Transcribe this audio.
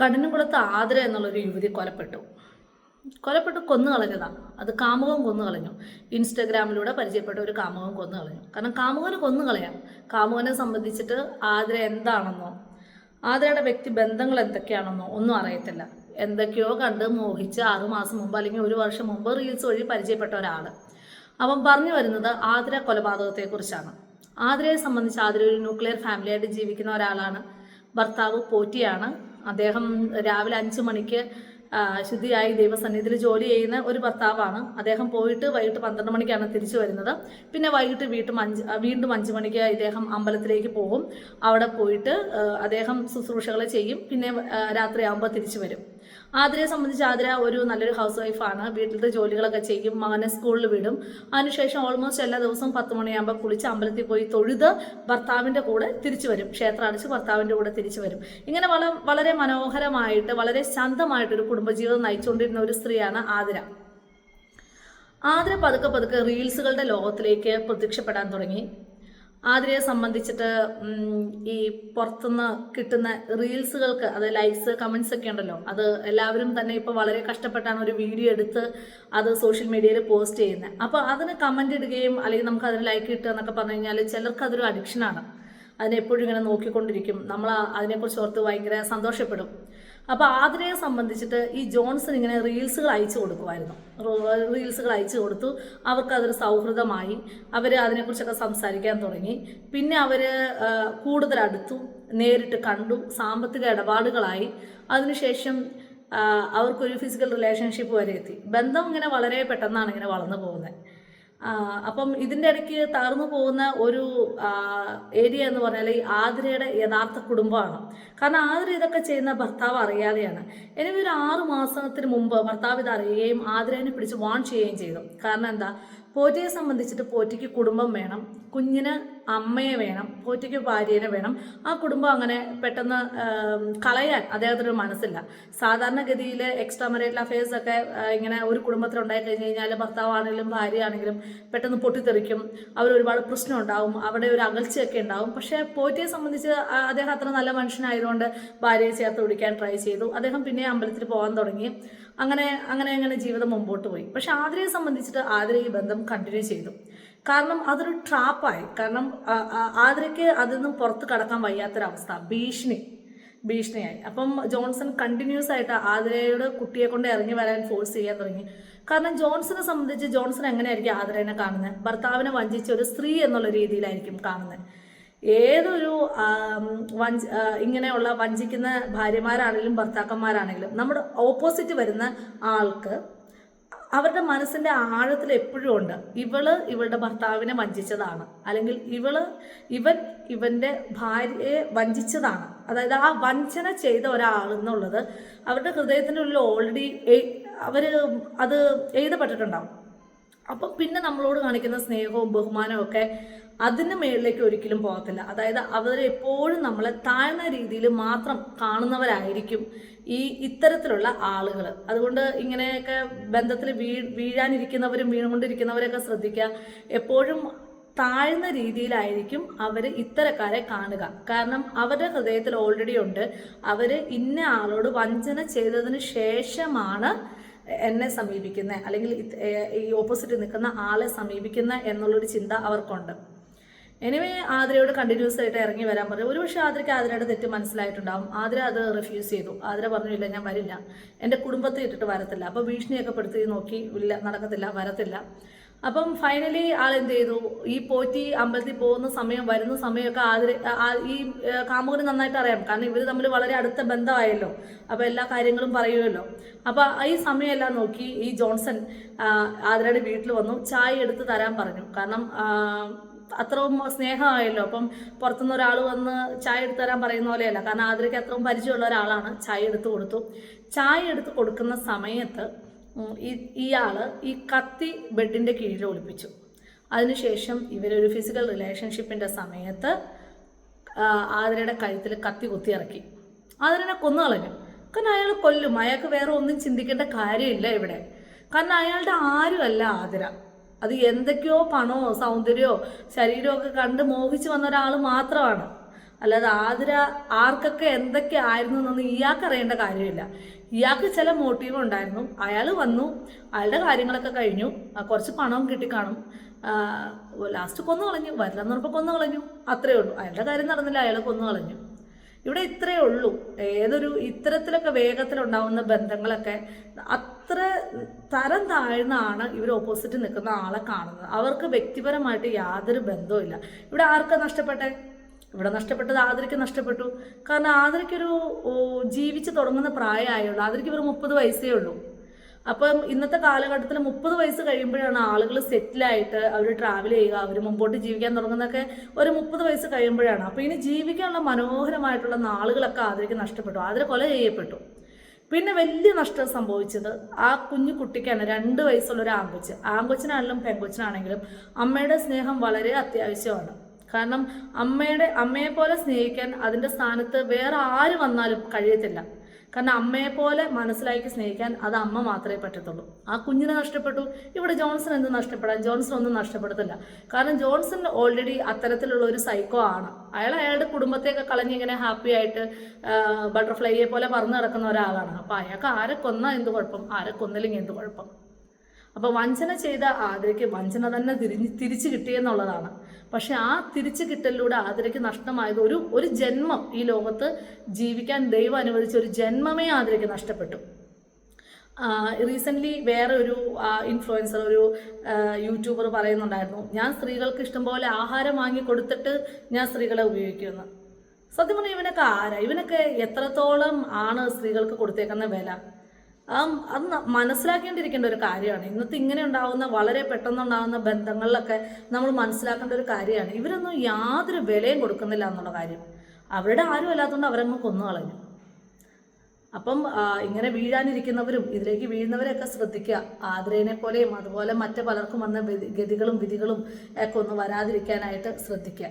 കഠിനംകുളത്ത് ആതിര എന്നുള്ളൊരു യുവതി കൊലപ്പെട്ടു. കൊലപ്പെട്ടു കൊന്നു കളഞ്ഞതാണ് അത് കാമുകം കൊന്നു കളഞ്ഞു. ഇൻസ്റ്റഗ്രാമിലൂടെ പരിചയപ്പെട്ട ഒരു കാമുകം കൊന്നു കളഞ്ഞു. കാരണം കാമുകനെ കൊന്നു കളയാം. കാമുകനെ സംബന്ധിച്ചിട്ട് ആതിര എന്താണെന്നോ ആതിരയുടെ വ്യക്തി ബന്ധങ്ങൾ എന്തൊക്കെയാണെന്നോ ഒന്നും അറിയത്തില്ല. എന്തൊക്കെയോ കണ്ട് മോഹിച്ച് ആറുമാസം മുമ്പ് അല്ലെങ്കിൽ ഒരു വർഷം മുമ്പ് റീൽസ് വഴി പരിചയപ്പെട്ട ഒരാൾ അവൻ പറഞ്ഞു വരുന്നത് ആതിര കൊലപാതകത്തെക്കുറിച്ചാണ്. ആതിരയെ സംബന്ധിച്ച് ആതിര ഒരു ന്യൂക്ലിയർ ഫാമിലിയായിട്ട് ജീവിക്കുന്ന ഒരാളാണ്. ഭർത്താവ് പോറ്റിയാണ്. അദ്ദേഹം രാവിലെ അഞ്ച് മണിക്ക് ശുദ്ധിയായി ദൈവസന്നിധിയിൽ ജോലി ചെയ്യുന്ന ഒരു ഭർത്താവാണ്. അദ്ദേഹം പോയിട്ട് വൈകിട്ട് പന്ത്രണ്ട് മണിക്കാണ് തിരിച്ചു വരുന്നത്. പിന്നെ വൈകിട്ട് വീട്ടും അഞ്ച് വീണ്ടും അഞ്ച് മണിക്ക് ഇദ്ദേഹം അമ്പലത്തിലേക്ക് പോകും. അവിടെ പോയിട്ട് അദ്ദേഹം ശുശ്രൂഷകൾ ചെയ്യും. പിന്നെ രാത്രി രാത്രിയാകുമ്പോൾ തിരിച്ചു വരും. ആതിരയെ സംബന്ധിച്ച് ആതിര ഒരു നല്ലൊരു ഹൗസ് വൈഫാണ് വീട്ടിലത്തെ ജോലികളൊക്കെ ചെയ്യും. മകനെ സ്കൂളിൽ വിടും. അതിനുശേഷം ഓൾമോസ്റ്റ് എല്ലാ ദിവസവും പത്ത് മണിയാകുമ്പോൾ കുളിച്ച് അമ്പലത്തിൽ പോയി തൊഴുത് ഭർത്താവിന്റെ കൂടെ തിരിച്ചു വരും. ക്ഷേത്രം അടച്ച് ഭർത്താവിന്റെ കൂടെ തിരിച്ചു വരും. ഇങ്ങനെ വള വളരെ മനോഹരമായിട്ട് വളരെ ശാന്തമായിട്ടൊരു കുടുംബജീവിതം നയിച്ചുകൊണ്ടിരുന്ന ഒരു സ്ത്രീയാണ് ആതിര. ആതിര പതുക്കെ പതുക്കെ റീൽസുകളുടെ ലോകത്തിലേക്ക് പ്രത്യക്ഷപ്പെടാൻ തുടങ്ങി. ആതിരയെ സംബന്ധിച്ചിട്ട് ഈ പുറത്തുനിന്ന് കിട്ടുന്ന റീൽസുകൾക്ക് അത് ലൈക്സ് കമൻസ് ഒക്കെ ഉണ്ടല്ലോ അത് എല്ലാവരും തന്നെ ഇപ്പോൾ വളരെ കഷ്ടപ്പെട്ടാണ് ഒരു വീഡിയോ എടുത്ത് അത് സോഷ്യൽ മീഡിയയിൽ പോസ്റ്റ് ചെയ്യുന്നത് അപ്പോൾ അതിന് കമന്റ് ഇടുകയും അല്ലെങ്കിൽ നമുക്ക് അതിന് ലൈക്ക് കിട്ടുക എന്നൊക്കെ പറഞ്ഞു കഴിഞ്ഞാൽ ചിലർക്ക് അതൊരു അഡിക്ഷനാണ് അതിനെ എപ്പോഴും ഇങ്ങനെ നോക്കിക്കൊണ്ടിരിക്കും. നമ്മൾ അതിനെക്കുറിച്ച് ഓർത്ത് ഭയങ്കര സന്തോഷപ്പെടും. അപ്പോൾ ആതിരയെ സംബന്ധിച്ചിട്ട് ഈ ജോൺസൺ ഇങ്ങനെ റീൽസുകൾ അയച്ചു കൊടുക്കുമായിരുന്നു. റീൽസുകൾ അയച്ചു കൊടുത്തു. അവർക്ക് അതൊരു സൗഹൃദമായി. അവർ അതിനെക്കുറിച്ചൊക്കെ സംസാരിക്കാൻ തുടങ്ങി. പിന്നെ അവർ കൂടുതൽ അടുത്തു നേരിട്ട് കണ്ടു. സാമ്പത്തിക ഇടപാടുകളായി. അതിനുശേഷം അവർക്കൊരു ഫിസിക്കൽ റിലേഷൻഷിപ്പ് വരെ എത്തി. ബന്ധം ഇങ്ങനെ വളരെ പെട്ടെന്നാണ് ഇങ്ങനെ വളർന്നു പോകുന്നത്. അപ്പം ഇതിന്റെ ഇടയ്ക്ക് തകർന്നു പോകുന്ന ഒരു ഏരിയ എന്ന് പറഞ്ഞാൽ ഈ ആതിരയുടെ യഥാർത്ഥ കുടുംബമാണ്. കാരണം ആതിര ഇതൊക്കെ ചെയ്യുന്ന ഭർത്താവ് അറിയാതെയാണ്. എനിക്ക് ഒരു ആറ് മാസത്തിന് മുമ്പ് ഭർത്താവ് ഇത് അറിയുകയും ആതിരേനെ പിടിച്ച് വാൺ ചെയ്യുകയും ചെയ്തു. കാരണം എന്താ? പോറ്റിയെ സംബന്ധിച്ചിട്ട് പോറ്റിക്ക് കുടുംബം വേണം. കുഞ്ഞിന് അമ്മയെ വേണം പോറ്റയ്ക്ക് ഭാര്യനെ വേണം ആ കുടുംബം അങ്ങനെ പെട്ടെന്ന് കളയാൻ അദ്ദേഹത്തിനൊരു മനസ്സില്ല. സാധാരണഗതിയിൽ എക്സ്ട്രാ മെറിറ്റൽ അഫയേഴ്സ് ഒക്കെ ഇങ്ങനെ ഒരു കുടുംബത്തിൽ ഉണ്ടായി കഴിഞ്ഞ് കഴിഞ്ഞാൽ ഭർത്താവാണെങ്കിലും ഭാര്യയാണെങ്കിലും പെട്ടെന്ന് പൊട്ടിത്തെറിക്കും. അവർ ഒരുപാട് പ്രശ്നം ഉണ്ടാവും. അവിടെ ഒരു അകൽച്ചയൊക്കെ ഉണ്ടാവും. പക്ഷേ പോറ്റിയെ സംബന്ധിച്ച് അദ്ദേഹം അത്ര നല്ല മനുഷ്യനായതുകൊണ്ട് ഭാര്യയെ ചേർത്ത് പിടിക്കാൻ ട്രൈ ചെയ്തു. അദ്ദേഹം പിന്നെ അമ്പലത്തിൽ പോകാൻ തുടങ്ങി. അങ്ങനെ അങ്ങനെ അങ്ങനെ ജീവിതം മുമ്പോട്ട് പോയി. പക്ഷെ ആതിരയെ സംബന്ധിച്ചിട്ട് ആതിര ഈ ബന്ധം കണ്ടിന്യൂ ചെയ്തു. കാരണം അതൊരു ട്രാപ്പായി. കാരണം ആതിരയ്ക്ക് അതിൽ നിന്നും പുറത്ത് കടക്കാൻ വയ്യാത്തൊരവസ്ഥ. ഭീഷണി. ഭീഷണിയായി. അപ്പം ജോൺസൺ കണ്ടിന്യൂസ് ആയിട്ട് ആതിരയുടെ കുട്ടിയെ കൊണ്ട് ഇറങ്ങി വരാൻ ഫോഴ്സ് ചെയ്യാൻ തുടങ്ങി. കാരണം ജോൺസനെ സംബന്ധിച്ച് ജോൺസൺ എങ്ങനെയായിരിക്കും ആതിരേനെ കാണുന്നത്? ഭർത്താവിനെ വഞ്ചിച്ച ഒരു സ്ത്രീ എന്നുള്ള രീതിയിലായിരിക്കും കാണുന്നത്. ഏതൊരു വഞ്ച ഇങ്ങനെയുള്ള വഞ്ചിക്കുന്ന ഭാര്യമാരാണെങ്കിലും ഭർത്താക്കന്മാരാണെങ്കിലും നമ്മുടെ ഓപ്പോസിറ്റ് വരുന്ന ആൾക്ക് അവരുടെ മനസ്സിന്റെ ആഴത്തിൽ എപ്പോഴും ഉണ്ട്. ഇവൾ ഇവളുടെ ഭർത്താവിനെ വഞ്ചിച്ചതാണ്. അല്ലെങ്കിൽ ഇവൾ ഇവൻ ഇവന്റെ ഭാര്യയെ വഞ്ചിച്ചതാണ്. അതായത് ആ വഞ്ചന ചെയ്ത ഒരാൾ എന്നുള്ളത് അവരുടെ ഹൃദയത്തിന്റെ ഉള്ളിൽ ഓൾറെഡി അവർ അത് എഴുതപ്പെട്ടിട്ടുണ്ടാവും. അപ്പം പിന്നെ നമ്മളോട് കാണിക്കുന്ന സ്നേഹവും ബഹുമാനവും ഒക്കെ അതിന് മേളിലേക്ക് ഒരിക്കലും പോകത്തില്ല. അതായത് അവരെപ്പോഴും നമ്മളെ താഴ്ന്ന രീതിയിൽ മാത്രം കാണുന്നവരായിരിക്കും ഈ ഇത്തരത്തിലുള്ള ആളുകൾ അതുകൊണ്ട് ഇങ്ങനെയൊക്കെ ബന്ധത്തിൽ വീ വീഴാനിരിക്കുന്നവരും വീണുകൊണ്ടിരിക്കുന്നവരൊക്കെ ശ്രദ്ധിക്കുക. എപ്പോഴും താഴ്ന്ന രീതിയിലായിരിക്കും അവർ ഇത്തരക്കാരെ കാണുക. കാരണം അവരുടെ ഹൃദയത്തിൽ ഓൾറെഡി ഉണ്ട്. അവർ ഇന്ന ആളോട് വഞ്ചന ചെയ്തതിന് ശേഷമാണ് എന്നെ സമീപിക്കുന്നത് അല്ലെങ്കിൽ ഈ ഓപ്പോസിറ്റ് നിൽക്കുന്ന ആളെ സമീപിക്കുന്ന എന്നുള്ളൊരു ചിന്ത അവർക്കുണ്ട്. എനിവേ ആതിരയോട് കണ്ടിന്യൂസ് ആയിട്ട് ഇറങ്ങി വരാൻ പറഞ്ഞു. ഒരുപക്ഷെ ആതിരയ്ക്ക് ആതിരയുടെ തെറ്റ് മനസ്സിലായിട്ടുണ്ടാവും. ആതിര അത് റിഫ്യൂസ് ചെയ്തു. ആതിര പറഞ്ഞില്ല ഞാൻ വരില്ല. എന്റെ കുടുംബത്തെ ഇട്ടിട്ട് വരത്തില്ല. അപ്പോൾ ഭീഷണിയൊക്കെ പെടുത്തി നോക്കി ഇല്ല നടക്കത്തില്ല വരത്തില്ല. അപ്പം ഫൈനലി ആൾ എന്ത് ചെയ്തു? ഈ പോറ്റി അമ്പലത്തിൽ പോകുന്ന സമയം വരുന്ന സമയമൊക്കെ ആതിര ഈ കാമുകന് നന്നായിട്ട് അറിയാം. കാരണം ഇവർ തമ്മിൽ വളരെ അടുത്ത ബന്ധമായല്ലോ. അപ്പോൾ എല്ലാ കാര്യങ്ങളും പറയുമല്ലോ. അപ്പോൾ ഈ സമയമെല്ലാം നോക്കി ഈ ജോൺസൺ ആതിരയുടെ വീട്ടിൽ വന്നു. ചായ എടുത്ത് തരാൻ പറഞ്ഞു. കാരണം അത്രയും സ്നേഹമായല്ലോ. അപ്പം പുറത്തുനിന്ന് ഒരാൾ വന്ന് ചായ എടുത്തു തരാൻ പറയുന്ന പോലെയല്ല. കാരണം ആതിരയ്ക്ക് അത്രയും പരിചയമുള്ള ഒരാളാണ്. ചായ എടുത്തു കൊടുത്തു. ചായ എടുത്ത് കൊടുക്കുന്ന സമയത്ത് ഈ ഇയാൾ ഈ കത്തി ബെഡിന്റെ കീഴിൽ ഒളിപ്പിച്ചു. അതിനുശേഷം ഇവരൊരു ഫിസിക്കൽ റിലേഷൻഷിപ്പിന്റെ സമയത്ത് ആതിരയുടെ കഴുത്തിൽ കത്തി കുത്തി ഇറക്കി. ആതിരനെ കൊന്നു കളഞ്ഞു. കാരണം അയാൾ കൊല്ലും. അയാൾക്ക് വേറെ ഒന്നും ചിന്തിക്കേണ്ട കാര്യമില്ല ഇവിടെ. കാരണം അയാളുടെ ആരുമല്ല ആതിര. അത് എന്തൊക്കെയോ പണമോ സൗന്ദര്യമോ ശരീരമോ ഒക്കെ കണ്ട് മോഹിച്ച് വന്ന ഒരാൾ മാത്രമാണ്. അല്ലാതെ ആതിര ആർക്കൊക്കെ എന്തൊക്കെ ആയിരുന്നു എന്നൊന്നും ഇയാൾക്ക് അറിയേണ്ട കാര്യമില്ല. ഇയാൾക്ക് ചില മോട്ടീവ് ഉണ്ടായിരുന്നു. അയാൾ വന്നു അയാളുടെ കാര്യങ്ങളൊക്കെ കഴിഞ്ഞു. കുറച്ച് പണവും കിട്ടിക്കാണും ലാസ്റ്റ് കൊന്നു കളഞ്ഞു വരില്ലെന്ന് കൊന്നു കളഞ്ഞു അത്രേ ഉള്ളൂ. അയാളുടെ കാര്യം നടന്നില്ല. അയാൾ കൊന്നു കളഞ്ഞു ഇവിടെ ഇത്രയേ ഉള്ളൂ. ഏതൊരു ഇത്തരത്തിലൊക്കെ വേഗത്തിലുണ്ടാവുന്ന ബന്ധങ്ങളൊക്കെ അത്ര തരം താഴ്ന്നാണ് ഇവർ ഓപ്പോസിറ്റ് നിൽക്കുന്ന ആളെ കാണുന്നത്. അവർക്ക് വ്യക്തിപരമായിട്ട് യാതൊരു ബന്ധവുമില്ല ഇവിടെ ആർക്കാ നഷ്ടപ്പെട്ടെ? ഇവിടെ നഷ്ടപ്പെട്ടത് ആതിരയ്ക്ക് നഷ്ടപ്പെട്ടു. കാരണം ആതിരയ്ക്കൊരു ജീവിച്ച് തുടങ്ങുന്ന പ്രായമായുള്ളൂ. ആതിരയ്ക്ക് ഇവർ മുപ്പത് വയസ്സേ ഉള്ളൂ. അപ്പം ഇന്നത്തെ കാലഘട്ടത്തിൽ മുപ്പത് വയസ്സ് കഴിയുമ്പോഴാണ് ആളുകൾ സെറ്റിലായിട്ട് അവർ ട്രാവൽ ചെയ്യുക അവർ മുമ്പോട്ട് ജീവിക്കാൻ തുടങ്ങുന്നതൊക്കെ ഒരു മുപ്പത് വയസ്സ് കഴിയുമ്പോഴാണ്. അപ്പോൾ ഇനി ജീവിക്കാനുള്ള മനോഹരമായിട്ടുള്ള നാളുകളൊക്കെ ആതിരയ്ക്ക് നഷ്ടപ്പെട്ടു. ആതിര കൊല ചെയ്യപ്പെട്ടു. പിന്നെ വലിയ നഷ്ടം സംഭവിച്ചത് ആ കുഞ്ഞു കുട്ടിക്കാണ് രണ്ട് വയസ്സുള്ള ഒരു ആങ്കൊച്ച് ആങ്കൊച്ചിനാണെങ്കിലും പെങ്കൊച്ചിനാണെങ്കിലും അമ്മയുടെ സ്നേഹം വളരെ അത്യാവശ്യമാണ്. കാരണം അമ്മയുടെ അമ്മയെ പോലെ സ്നേഹിക്കാൻ അതിന്റെ സ്ഥാനത്ത് വേറെ ആര് വന്നാലും കഴിയത്തില്ല. കാരണം അമ്മയെ പോലെ മനസ്സിലാക്കി സ്നേഹിക്കാൻ അത് അമ്മ മാത്രമേ പറ്റത്തുള്ളൂ. ആ കുഞ്ഞിനെ നഷ്ടപ്പെട്ടു. ഇവിടെ ജോൺസൺ എന്ത് നഷ്ടപ്പെടാൻ ജോൺസൺ ഒന്നും നഷ്ടപ്പെടുത്തില്ല. കാരണം ജോൺസൺ ഓൾറെഡി അത്തരത്തിലുള്ള ഒരു സൈക്കോ ആണ്. അയാൾ അയാളുടെ കുടുംബത്തെയൊക്കെ കളഞ്ഞിങ്ങനെ ഹാപ്പി ആയിട്ട് ബട്ടർഫ്ലൈയെ പോലെ പറന്ന് നടക്കുന്ന ഒരാളാണ്. അപ്പോൾ അയാൾക്ക് ആരെ കൊന്നാൽ എന്ത് കുഴപ്പം? ആരെ കൊന്നില്ലെങ്കിൽ എന്ത് കുഴപ്പം? അപ്പോൾ വഞ്ചന ചെയ്ത ആതിരയ്ക്ക് വഞ്ചന തന്നെ തിരിഞ്ഞ് തിരിച്ചു കിട്ടിയെന്നുള്ളതാണ് പക്ഷെ ആ തിരിച്ചു കിട്ടലിലൂടെ ആതിരയ്ക്ക് നഷ്ടമായത് ഒരു ഒരു ജന്മം ഈ ലോകത്ത് ജീവിക്കാൻ ദൈവം അനുവദിച്ച ഒരു ജന്മമേ ആതിരയ്ക്ക് നഷ്ടപ്പെട്ടു. റീസെന്റ്ലി വേറെ ഒരു ഇൻഫ്ലുവൻസർ ഒരു യൂട്യൂബർ പറയുന്നുണ്ടായിരുന്നു ഞാൻ സ്ത്രീകൾക്ക് ഇഷ്ടംപോലെ ആഹാരം വാങ്ങി കൊടുത്തിട്ട് ഞാൻ സ്ത്രീകളെ ഉപയോഗിക്കുന്നു. സത്യം പറഞ്ഞാൽ ഇവനൊക്കെ ആരാ? ഇവനൊക്കെ എത്രത്തോളം ആണ് സ്ത്രീകൾക്ക് കൊടുത്തേക്കുന്ന വില? ആ അത് മനസ്സിലാക്കേണ്ടിയിരിക്കേണ്ട ഒരു കാര്യമാണ്. ഇന്നത്തെ ഇങ്ങനെ ഉണ്ടാകുന്ന വളരെ പെട്ടെന്നുണ്ടാകുന്ന ബന്ധങ്ങളിലൊക്കെ നമ്മൾ മനസ്സിലാക്കേണ്ട ഒരു കാര്യമാണ്. ഇവരൊന്നും യാതൊരു വിലയും കൊടുക്കുന്നില്ല എന്നുള്ള കാര്യം. അവരുടെ ആരും അല്ലാത്തതുകൊണ്ട് അവരങ്ങ് കൊന്നു കളഞ്ഞു. അപ്പം ഇങ്ങനെ വീഴാനിരിക്കുന്നവരും ഇതിലേക്ക് വീഴുന്നവരെയൊക്കെ ശ്രദ്ധിക്കുക. ആതിരേനെ പോലെയും അതുപോലെ മറ്റു പലർക്കും വന്ന ഗതികളും വിധികളും ഒക്കെ ഒന്ന് വരാതിരിക്കാനായിട്ട് ശ്രദ്ധിക്കുക.